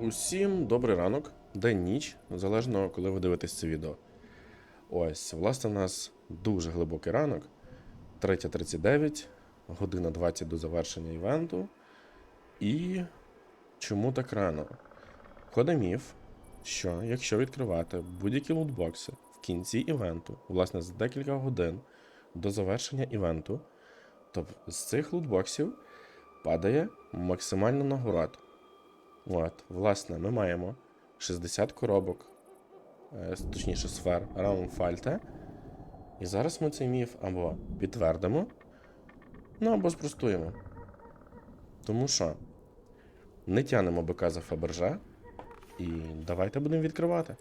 Усім добрий ранок, день ніч, залежно коли ви дивитесь це відео. Ось, власне, у нас дуже глибокий ранок. 3.39, година 20 до завершення івенту. І чому так рано? Ходить міф, що якщо відкривати будь-які лутбокси в кінці івенту, власне, за декілька годин до завершення івенту, то з цих лутбоксів падає максимально нагород. От, власне, ми маємо 60 коробок, е, точніше сфер Раумфальте. І зараз ми цей міф або підтвердимо, ну або спростуємо. Тому що не тянемо БК за Фаберже, і давайте будемо відкривати.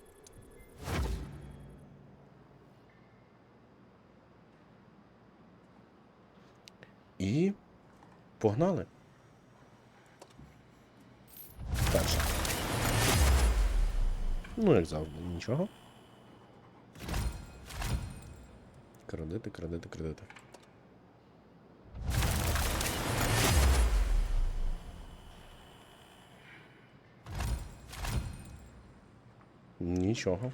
І погнали. Ну, як завжди, нічого. Кредити, кредити, кредити. Нічого.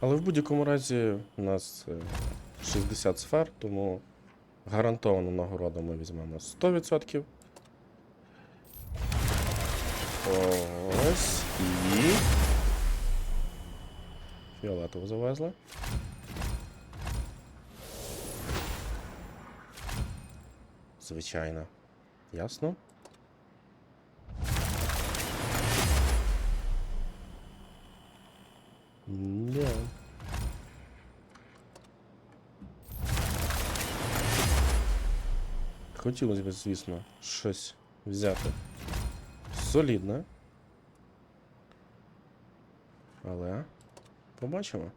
Але в будь-якому разі у нас е, 60 сфер, тому гарантовану нагороду ми візьмемо 100%. Ось і. Фіолетову завезли. Звичайно. Ясно? Да. Хотілося б, звісно, щось взяти солідне. Але побачимо.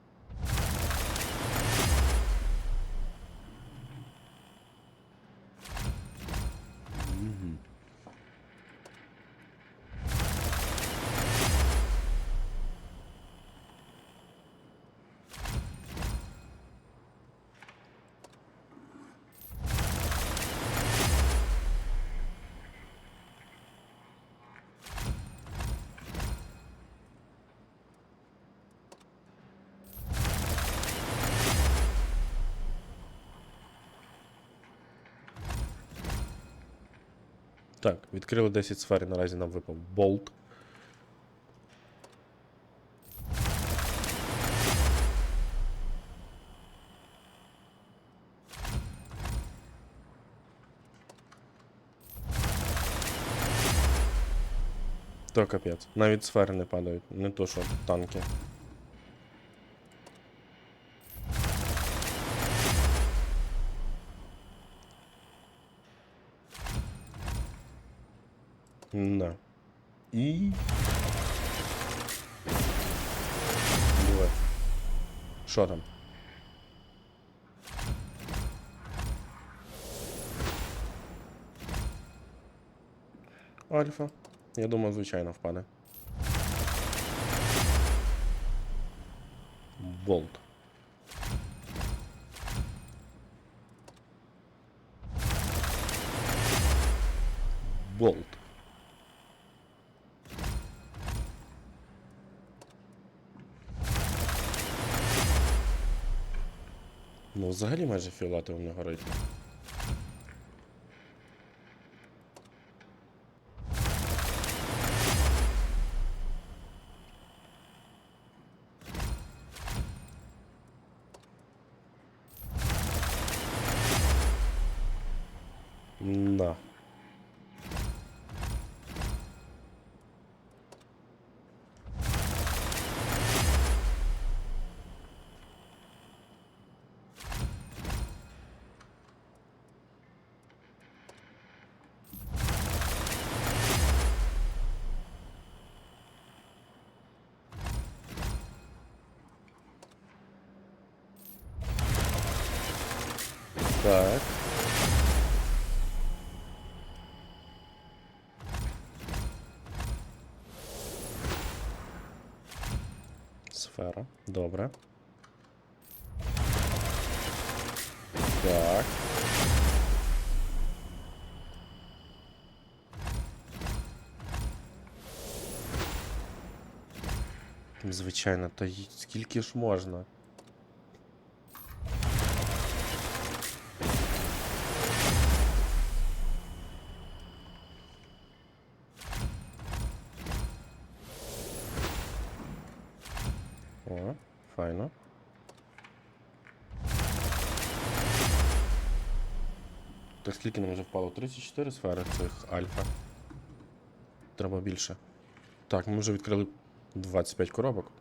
Так, відкрили 10 сфер і наразі нам випав болт. То капець. Навіть сфери не падають, не то що танки. Да. І. Давай. Що там? Альфа. Я думаю, звичайно впаде. Болт. Болт. Ну, взагалі майже фіолетовим не горить. Да. Так. Сфера. Добре. Так. Звичайно, то скільки ж можна? 34 сфери цих альфа. Треба більше. Так, ми вже відкрили 25 коробок.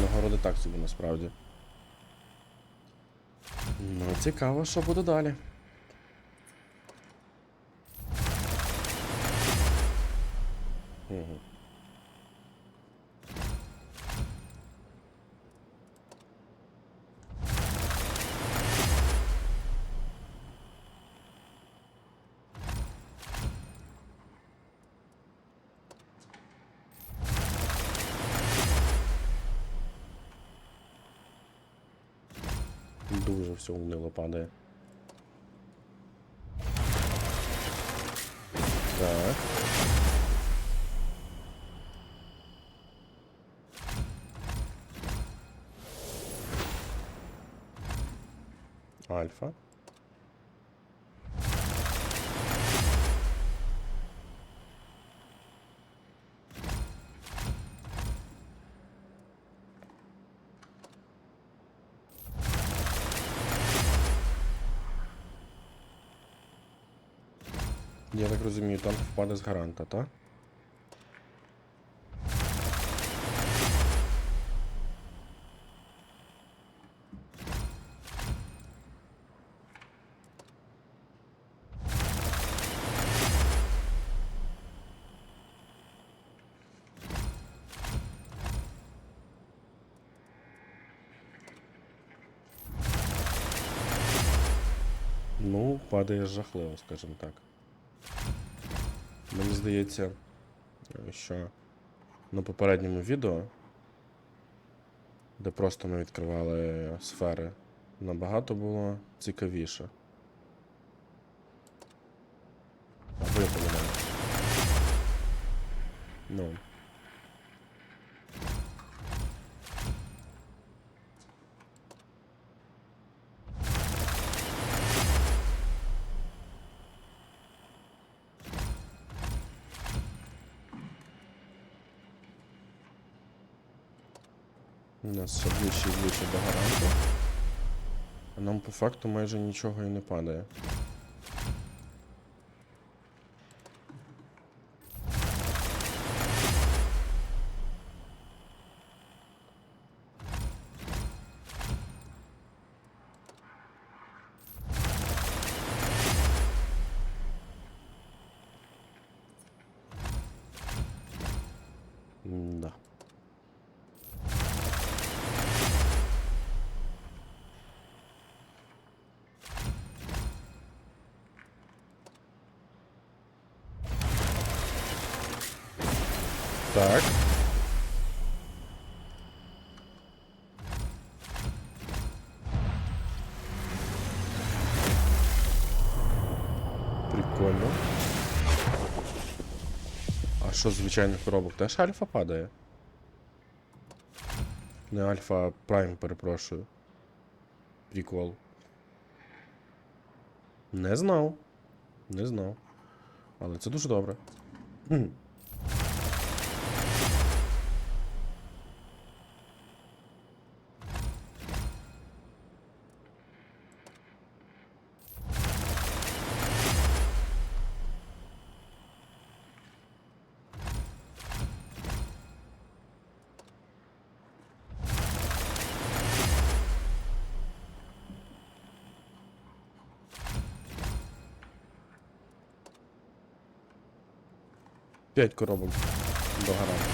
Нагороди так собі насправді. Ну, цікаво, що буде далі. Все унило падає. Так. Альфа. Я так розумію, танк впаде з гаранта, так? Ну, падає жахливо, скажімо так. Мені здається, що на попередньому відео, де просто ми відкривали сфери, набагато було цікавіше. Я. Ну. У нас все ближче і ближче до гаранту. А нам по факту майже нічого і не падає. Так. Прикольно. А що звичайних коробок? Теж альфа падає? Не альфа, а прайм, перепрошую. Прикол. Не знав. Не знав. Але це дуже добре. П'ять коробок до гаранту.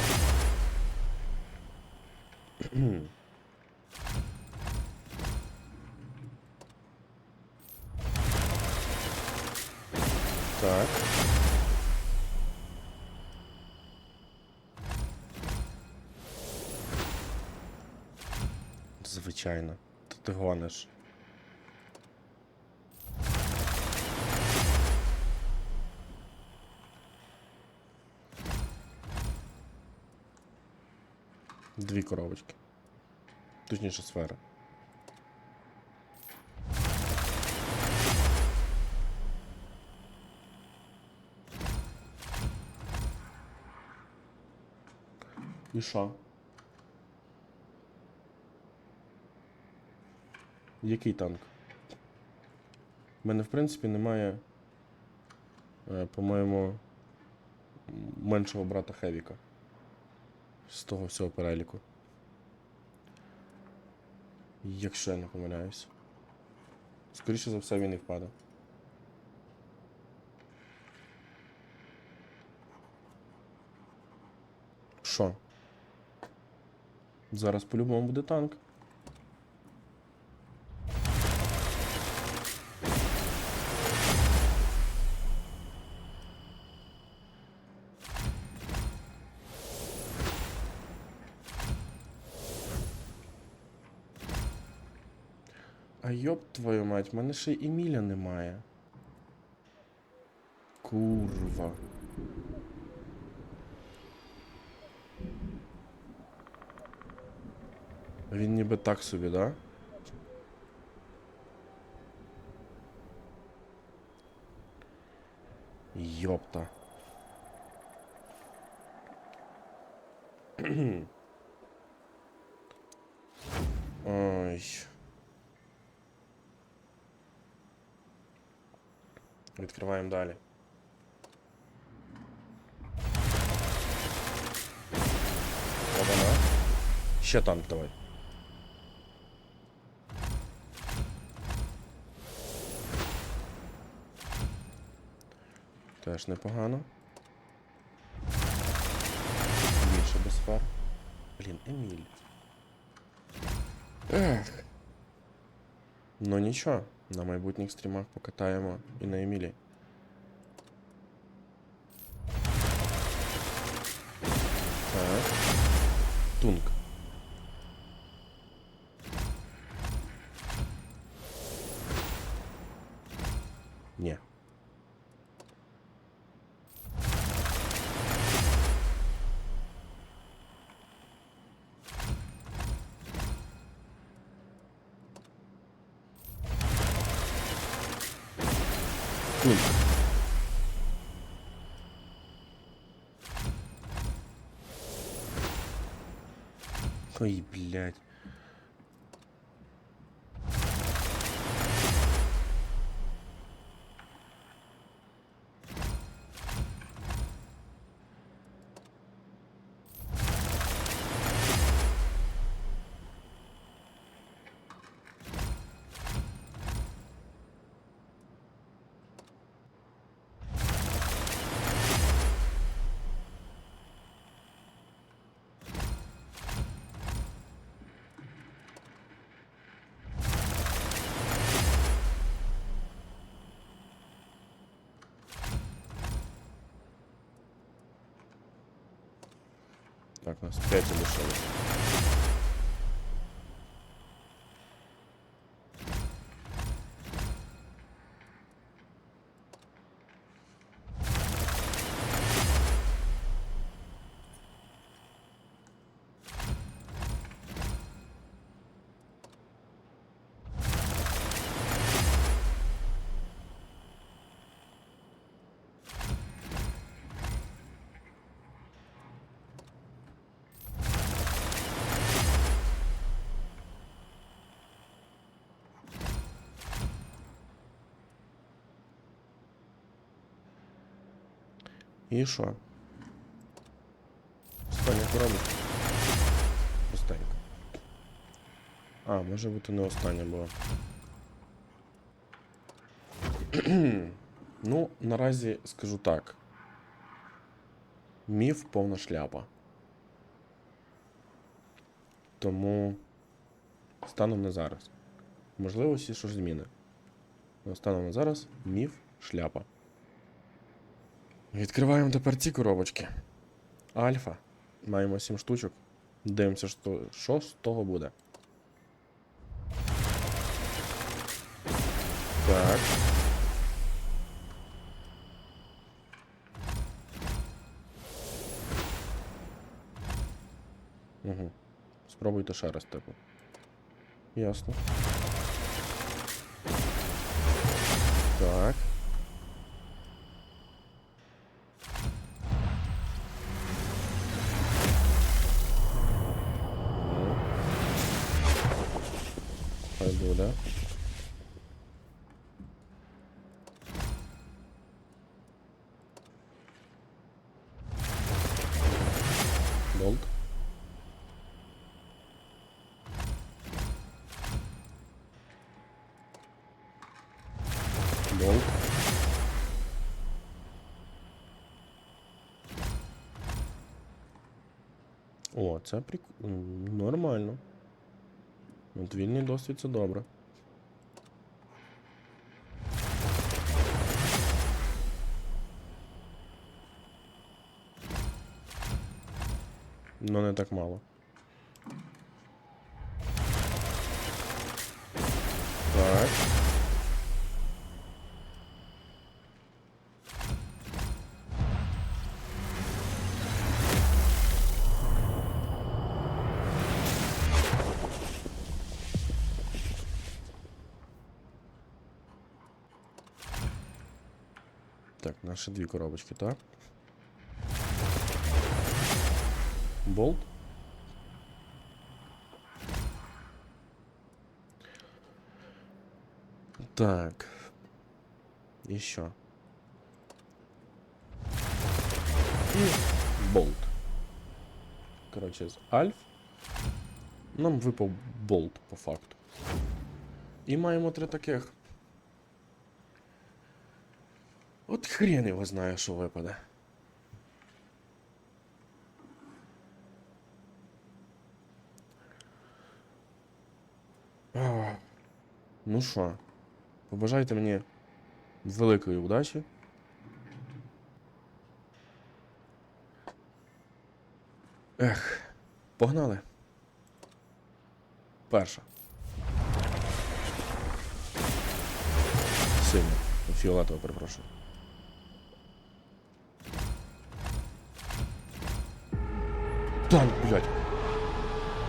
Так. Звичайно. Ти гониш. Дві коробочки. Точніше, сфери. І що? Який танк? У мене, в принципі, немає, е, по-моєму, меншого брата Хевіка. З того всього переліку. Якщо я не помиляюсь. Скоріше за все, він і впаде. Що? Зараз по-любому буде танк. А йоп твою мать, мене ще й Еміля немає. Курва. Він ніби так собі, да? Йопта. Ой. Відкриваємо далі. Обана. Ще танк давай. Теж непогано. Більше без фар. Блін, Еміль. Ех. Ну нічого, на майбутніх стрімах покатаємо і на Емілі. Так. Тунк. Тунк. Ой, блядь. Нас 5 залишилось. І що? Остання коробочка. Остання. А, може бути не остання була. ну, наразі скажу так. Міф повна шляпа. Тому станом на зараз. Можливо, всі щось зміни. Але станом на зараз міф шляпа. Відкриваємо тепер ці коробочки. Альфа. Маємо 7 штучок. Дивимося, що, що з того буде. Так. Угу. Пробуйте ще раз, типу. Ясно. Так. Хай буде. Болт. Болт. О, це прик... нормально. От вільний досвід це добре. Ну не так мало. Так. Так, наші дві коробочки, так? Болт. Так. І що? І болт. Коротше, з Альф. Нам випав болт по факту. І маємо три таких. От хрен його знає, що випаде. Ах. Ну що, побажайте мені великої удачі. Ех, погнали. Перша. Синя. Фіолетово, перепрошую. Танк, блядь.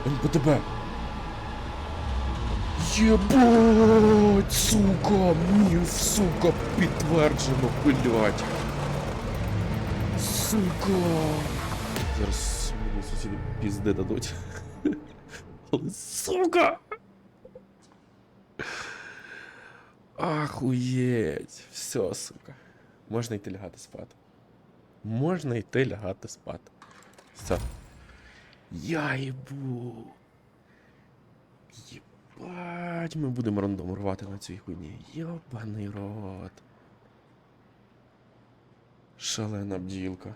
МПТБ. Єбать, сука, міф, сука, підтверджено, блядь. Сука. Зараз мені сусіди пізди дадуть. Але сука. Ахуєть. Все, сука. Можна йти лягати спати. Можна йти лягати спати. Все. Я їбу. Єбать, ми будемо рандом рвати на цій хуйні. Йобаний рот. Шалена бділка.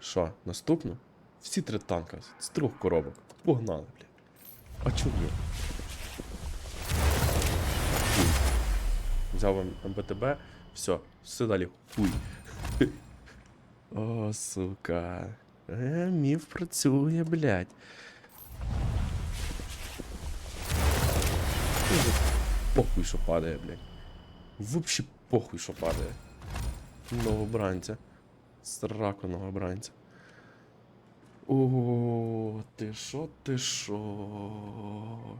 Що, наступну? Всі три танка з трьох коробок. Погнали, бля. А ні? Взяв вам МБТБ, все, все далі хуй. О, сука. Е, міф працює, блядь. Похуй, що падає, блядь. Вообще похуй, що падає. Новобранця. Сраку новобранця. О, ти шо, ти шо?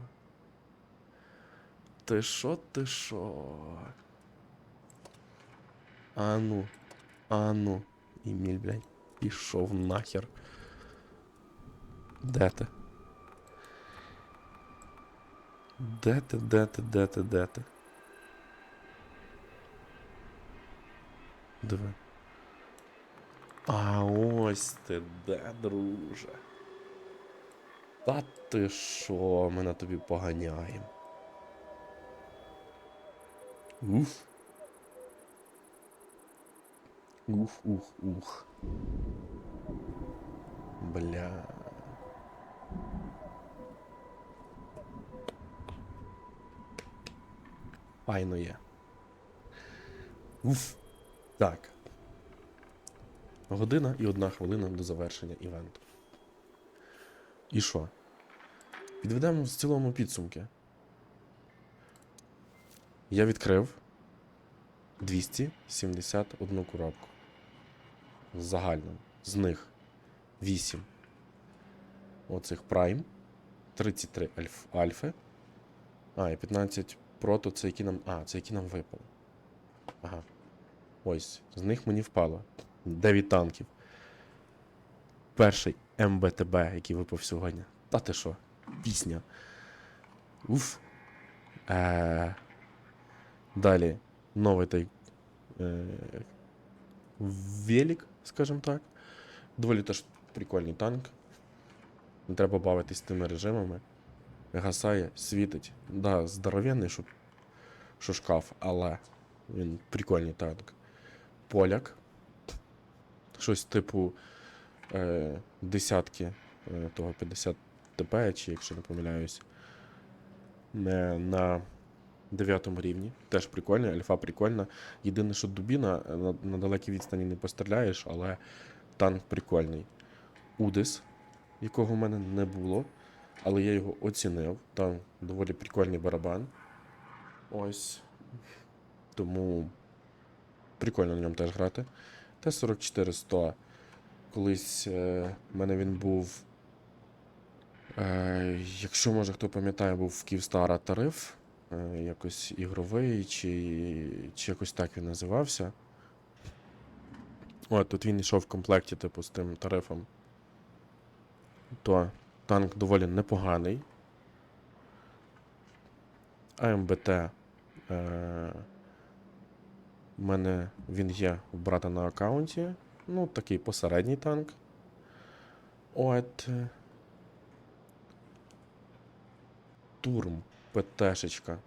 Ти шо, ти шо? Ану, ану, Еміль, блядь, пішов нахер. Де ти? Де ти, де ти, де ти, де ти? Диви. А ось ти де, друже. Та ти що, ми на тобі поганяємо. Уф. Ух, ух, ух. Бля. Файно є. Уф. Так. Година і одна хвилина до завершення івенту. І що? Підведемо в цілому підсумки. Я відкрив 271 коробку. Загально. З них 8 оцих Prime, 33 альф, альфи. А, і 15 прото, це які нам. А, це які нам випали. Ага. Ось, з них мені впало 9 танків. Перший МБТБ, який випав сьогодні. Та ти що? Пісня. Уф. Е, далі новий той е, велик, скажімо так. Доволі теж прикольний танк. Не треба бавитись тими режимами. Гасає, світить. Да, здоровенний, що, що шкаф, але він прикольний танк. Поляк. Щось типу е, десятки е, того 50 ТП, чи якщо не помиляюсь. Не, на 9 рівні. Теж прикольно, альфа прикольна. Єдине, що дубіна е, на, на далекій відстані не постріляєш, але танк прикольний. Удис, якого в мене не було, але я його оцінив. Там доволі прикольний барабан. Ось. Тому прикольно на ньому теж грати. Т-44-100. Колись е, в мене він був. Е, якщо може хто пам'ятає, був в Київстара тариф. Е, якось ігровий, чи, чи якось так він називався. О, тут він йшов в комплекті, типу, з тим тарифом. То танк доволі непоганий. АМБТ. Е, у мене він є у брата на аккаунті. Ну, такий посередній танк. От. е, Турм ПТшечка.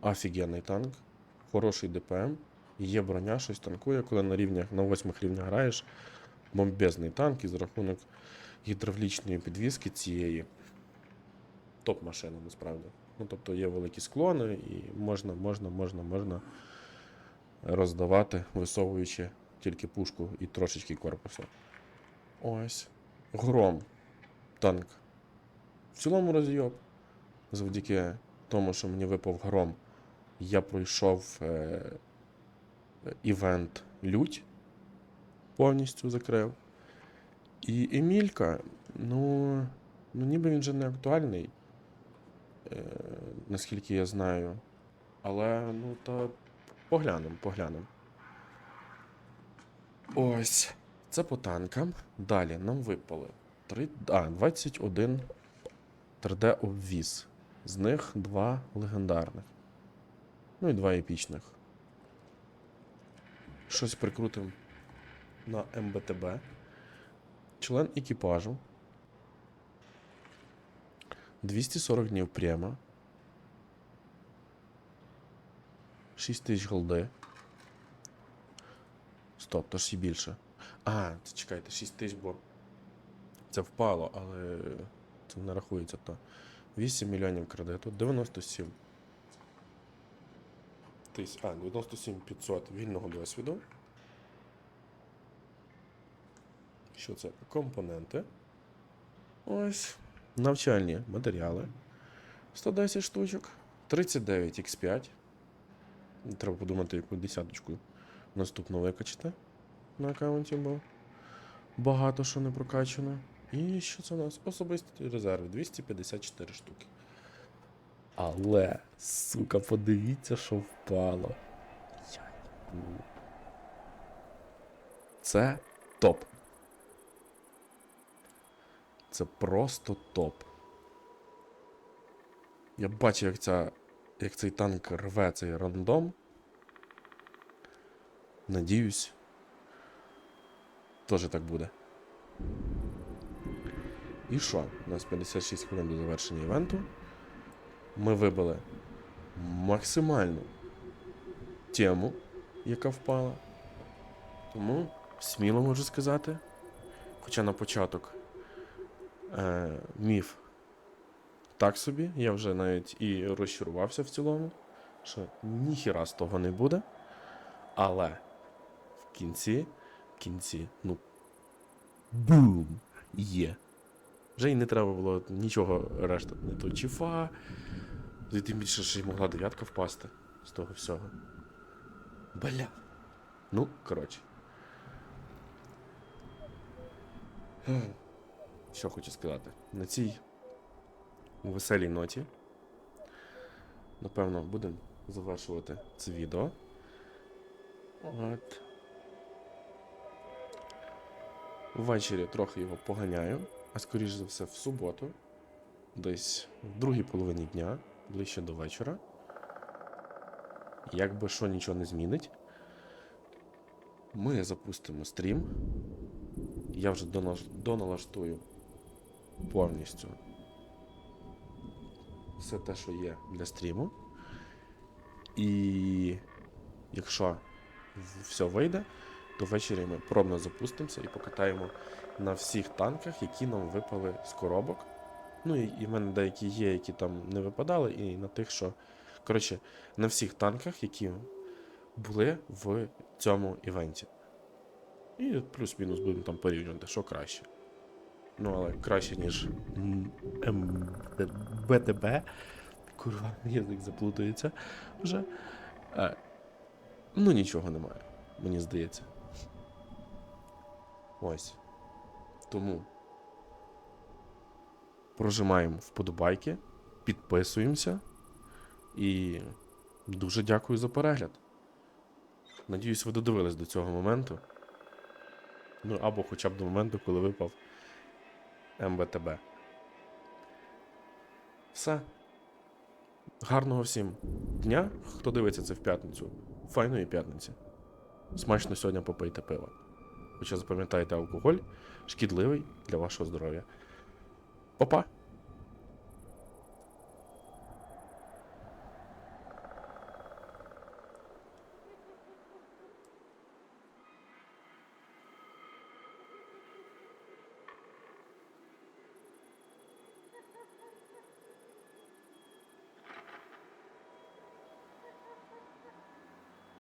Офігенний танк. Хороший ДПМ. Є броня, щось танкує, коли на рівнях, на восьмих рівнях граєш. Бомбезний танк і за рахунок гідравлічної підвіски цієї. Топ-машина, насправді. Ну, тобто є великі склони, і можна, можна, можна, можна роздавати, висовуючи тільки пушку і трошечки корпусу. Ось. Гром. Танк. В цілому розйоб. Завдяки тому, що мені випав гром, я пройшов е, івент Лють. Повністю закрив. І Емілька, ну, ну ніби він же не актуальний, е, наскільки я знаю. Але, ну, та поглянемо, поглянемо. Ось. Це по танкам. Далі нам випали 3, а, 21 3D обвіз. З них два легендарних. Ну і два епічних. Щось прикрутим на МБТБ. Член екіпажу. 240 днів прямо. 6 тисяч голди. Стоп, то ж і більше. А, це чекайте, 6 тисяч, бо це впало, але це не рахується то. 8 мільйонів кредиту, 97 тисяч, а, 97 500 вільного досвіду. Що це? Компоненти. Ось. Навчальні матеріали. 110 штучок. 39 X5. Треба подумати, яку десяточку наступно викачати на аккаунті, бо багато що не прокачано. І що це у нас? Особистий резерв 254 штуки. Але, сука, подивіться, що впало. Це топ. Це просто топ. Я бачу, як, ця, як цей танк рве цей рандом. Надіюсь, теж так буде. І що? У нас 56 хвилин до завершення івенту. Ми вибили максимальну тему, яка впала. Тому сміло можу сказати. Хоча на початок е, міф так собі, я вже навіть і розчарувався в цілому, що ніхіра з того не буде. Але в кінці, в кінці, ну. Бум! Є. Вже й не треба було нічого решта. Не то чіфа. І тим більше, що й могла дев'ятка впасти з того всього. Бля. Ну, коротше. Що хочу сказати. На цій веселій ноті. Напевно, будемо завершувати це відео. От. Ввечері трохи його поганяю, а скоріш за все в суботу, десь в другій половині дня, ближче до вечора. Якби що нічого не змінить, ми запустимо стрім. Я вже доналаштую повністю все те, що є для стріму. І якщо все вийде, то ввечері ми пробно запустимося і покатаємо на всіх танках, які нам випали з коробок. Ну і, і в мене деякі є, які там не випадали, і на тих, що. Коротше, на всіх танках, які були в цьому івенті. І плюс-мінус будемо там порівнювати, що краще. Ну, але краще, ніж ем, БТБ. Курва, язик заплутається вже. Е, ну, нічого немає, мені здається. Ось. Тому прожимаємо вподобайки, підписуємося. І дуже дякую за перегляд. Надіюсь, ви додивились до цього моменту. Ну, або хоча б до моменту, коли випав МВТБ. Все. Гарного всім дня. Хто дивиться це в п'ятницю? Файної п'ятниці. Смачно сьогодні попийте пиво. Хоча запам'ятайте, алкоголь шкідливий для вашого здоров'я. Па-па!